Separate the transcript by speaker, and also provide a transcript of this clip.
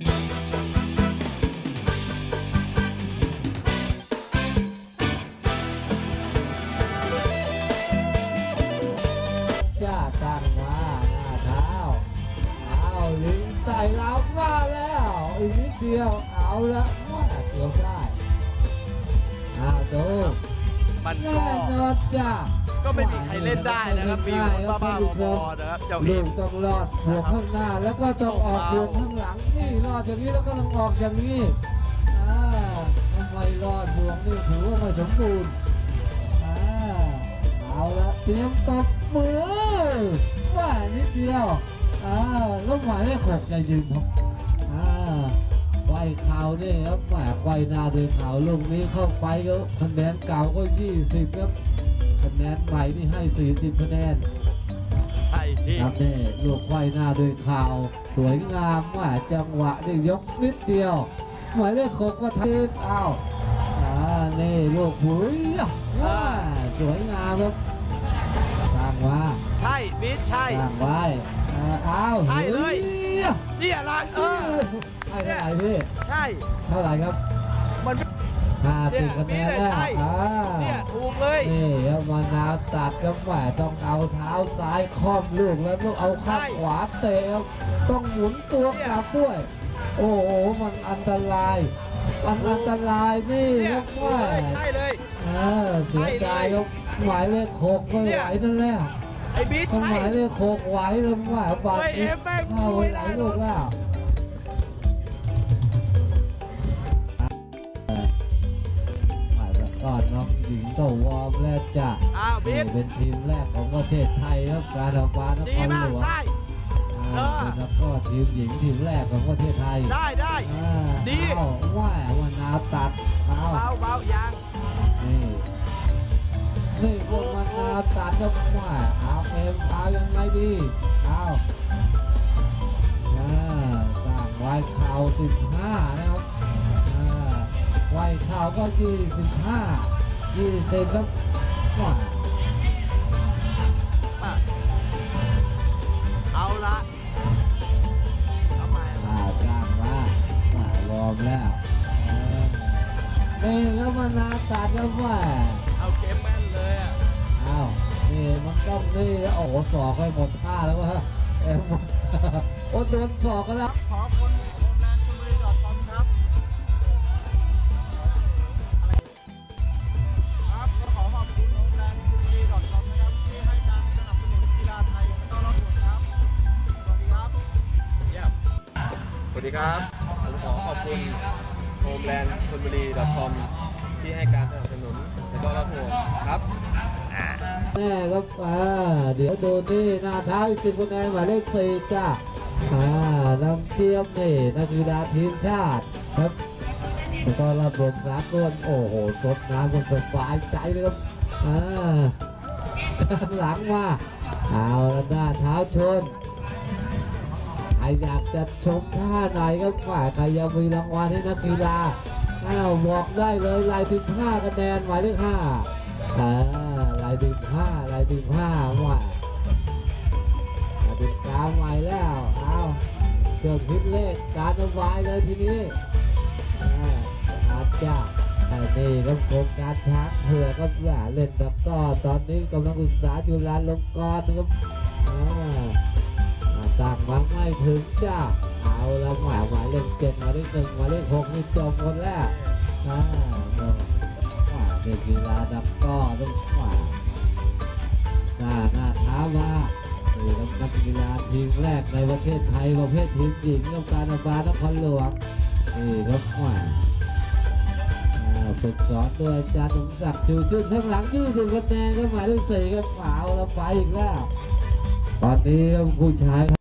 Speaker 1: จ้าตั้งมาหน้าเท้า เอาลิงใส่เรามาแล้ว อีกนิดเดียวเอาละว่าเกือบได้เอาดู
Speaker 2: มัน
Speaker 1: แน่
Speaker 2: ก็
Speaker 1: นอนจ้า
Speaker 2: ก็ไม่มีใครเล่นได้นะครับมีคนบ้าๆบอๆนะครับเจ้า
Speaker 1: ลู
Speaker 2: หิน
Speaker 1: กต้องรอดห่วงข้างหน้า แล้วก็ต้องออกห่วงข้างหลังนี่รอดอย่างนี้แล้วก็ต้องออกอย่างนี้อ่าทำไมรอดห่วงนี่ถือว่าไม่สมบูรณ์อ่าเอาละเตรียมตบมือว่านิดเดียวอ่าแล้วหมายเลขหกจะยืนครับอ่าไขว้เข่านี่ครับแหมไขว้หน้าด้วยเข่าลูกนี้เข้าไปก็คะแนนเก่าก็ยี่สิบครับ คะแนนใหม่นี่ให้สี่สิบคะแนน
Speaker 2: ไอ้ที่
Speaker 1: ครับนี่ลูกไขว้หน้าด้วยเข่าสวยงามว่าจังหวะนี่ยกนิดเดียว หมายเลขหกก็ทีบเอาอ่านี่ลูกหุยว้าสวยงามครับสร้างว่า
Speaker 2: ใช่บีทใช่
Speaker 1: สร้างไว้อ่าเอา
Speaker 2: ใช่เลย
Speaker 1: ฮ้
Speaker 2: นี่อะไรเออ
Speaker 1: ให้เท่าไหร่พี่
Speaker 2: ใช่
Speaker 1: เท่าไหร่ครับ
Speaker 2: มันไม่
Speaker 1: ห้าสิบคะแนน
Speaker 2: เนี่ย
Speaker 1: แล้ว
Speaker 2: ใช่
Speaker 1: อ่า
Speaker 2: เนี่ยถูกเลย
Speaker 1: นี่ครับมานาวตัดครับแหมต้องเอาเท้าซ้ายค่อมลูกแล้วต้องเอาข้างขวาเตะครับต้องหมุนตัวกลับด้วย โอ้โหมันอันตรายมันอันตรายนี่
Speaker 2: เนี่
Speaker 1: ค
Speaker 2: ย
Speaker 1: รับ
Speaker 2: ถูก
Speaker 1: ว่า
Speaker 2: เลยใช่เลย
Speaker 1: เออเสียดายครับหมายเลขหกไม่
Speaker 2: เนี่
Speaker 1: ไห
Speaker 2: ย
Speaker 1: วนั่นแหละ
Speaker 2: ไอ้บีท
Speaker 1: ถ้า
Speaker 2: ใช่
Speaker 1: หมายเลขหกไหวแล้วว่าบาด
Speaker 2: เฮ้ย
Speaker 1: เจ็บ
Speaker 2: เอ็มแม่ง
Speaker 1: เข้าไปไหนลูกแล้ว ก่อนน้องหญิงก็วอร์มแล้วจ้ะ
Speaker 2: อ้าวบีท
Speaker 1: เป็นทีมแรกของประเทศไทยครับการทำฟ้านค
Speaker 2: ดี
Speaker 1: ร
Speaker 2: มาก
Speaker 1: หลวง
Speaker 2: ได้
Speaker 1: อ่า
Speaker 2: เออ
Speaker 1: แล้วก็ทีมหญิงทีมแรกของประเทศไทย
Speaker 2: ได้ได้
Speaker 1: อ่า
Speaker 2: ดี
Speaker 1: เอาว่าวันนาวตัดเอา
Speaker 2: เบาเบาๆยัง
Speaker 1: นี่นี่พวกมันนาวตัดแล้วว่าเอาเอ็มเอายังไงดีเอาอ่าสร้างไว้เข่าสิบห้านะครับอ่าไว้เข่าก็ยี่สิบห้ายี่สิบครับว่า
Speaker 2: อะเอาละทำไม
Speaker 1: อ่าจ้างมาอ่าวอร์มแล้วเออนี่แล้วมันนาตัดแล้วว่า
Speaker 2: เอาเกมแม่นเลยอะ
Speaker 1: อ้าวนี่มันต้องนี่โอ้โหสอกไปหมดท่าแล้ววะเอ็มโอ้โดนสอกกันแล้ว
Speaker 3: ขอบคุณโฮมแลน ดีครับ
Speaker 4: ผมขอขอบคุณโฮมแลนด์ชลบุรี .com ที่ให้การสนับสนุนและก็รับห่วครับ
Speaker 1: แม่ครับอ่าเดี๋ยวดูนี่หน้าเท้าอีกสิบคะแนนหมายเลขสี่จ้าอ่าน้ำเทียมนี่นักกีฬาทีมชาติครับแล้วก็ระบบสากลโอ้โหสดน้ำมันสบายใจเลยครับอ่าข้างหลังมาเอาละด้านเท้าชน ครอยากจะชมท่าไหนก็ฝ่าใครยังมีรางวัลให้นักกีฬาอ้าวบอกได้เลยลายถึงห้าคะแนนหมายเลขห้าอ่าลายถึงห้าลายถึงห้าว่าลายถึงกลางใหม่แล้วเอาเครื่องคิดเลขการระบายเลยทีนี้อ่าอาจจะไอ้นี่ก็โครงการช้างเผื่อก็แหละเล่นกับต่อตอนนี้กำลังศึกษาอยู่ร้านลงกรณ์นะครับอ่าอ่า สั่งมาไม่ถึงจ้า เอาแล้วหมายหมายเลขเจ็ดหมายเลขหนึ่งหมายเลขหกนี่จบหมดแล้วอ่าเนาะเด็กกีฬาดับก็ต้องว่าหน้าหน้าท้ามานี่ครับนักกีฬาทีมแรกในประเทศไทยประเภททีมหญิงกับการอาบานครหลวงนี่ครับว่าอ่าฝึกสอนโดยอาจารย์สมศักดิ์ชูชื่นข้างหลังยี่สิบคะแนนก็หมายเลขสี่ก็ฝาวแล้วไปอีกแล้วตอนนี้ผู้ชาย